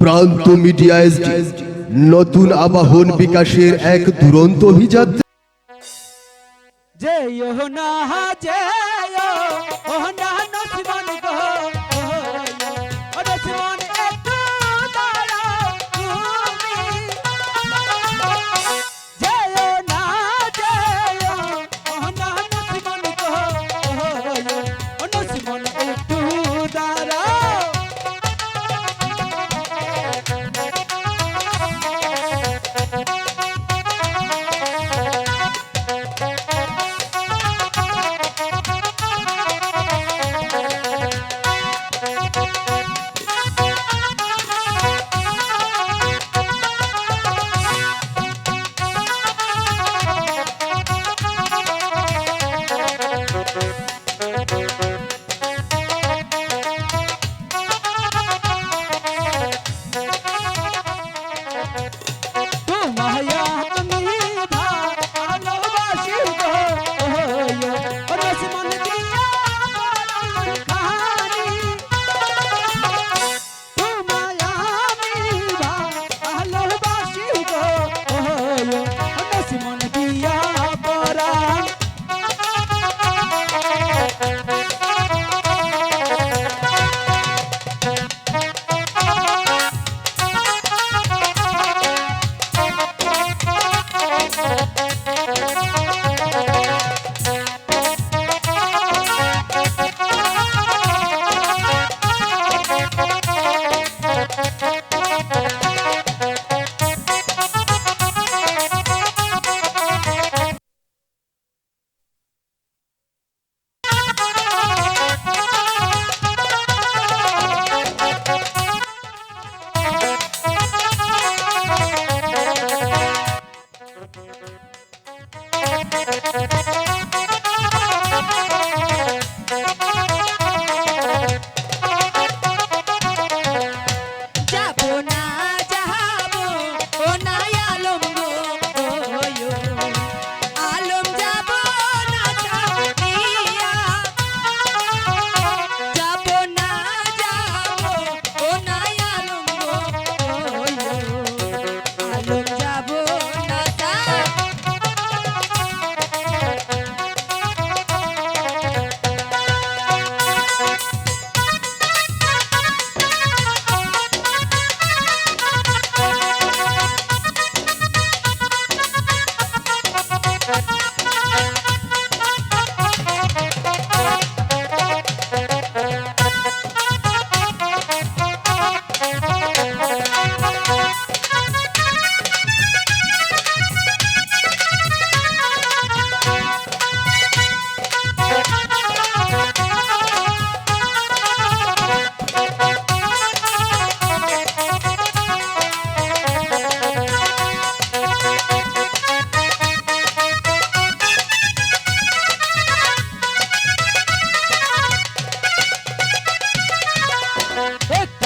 প্রান্ত media SD নতুন আবাহন বিকাশের এক দুরন্ত অভিযান যেও না যে না Hey!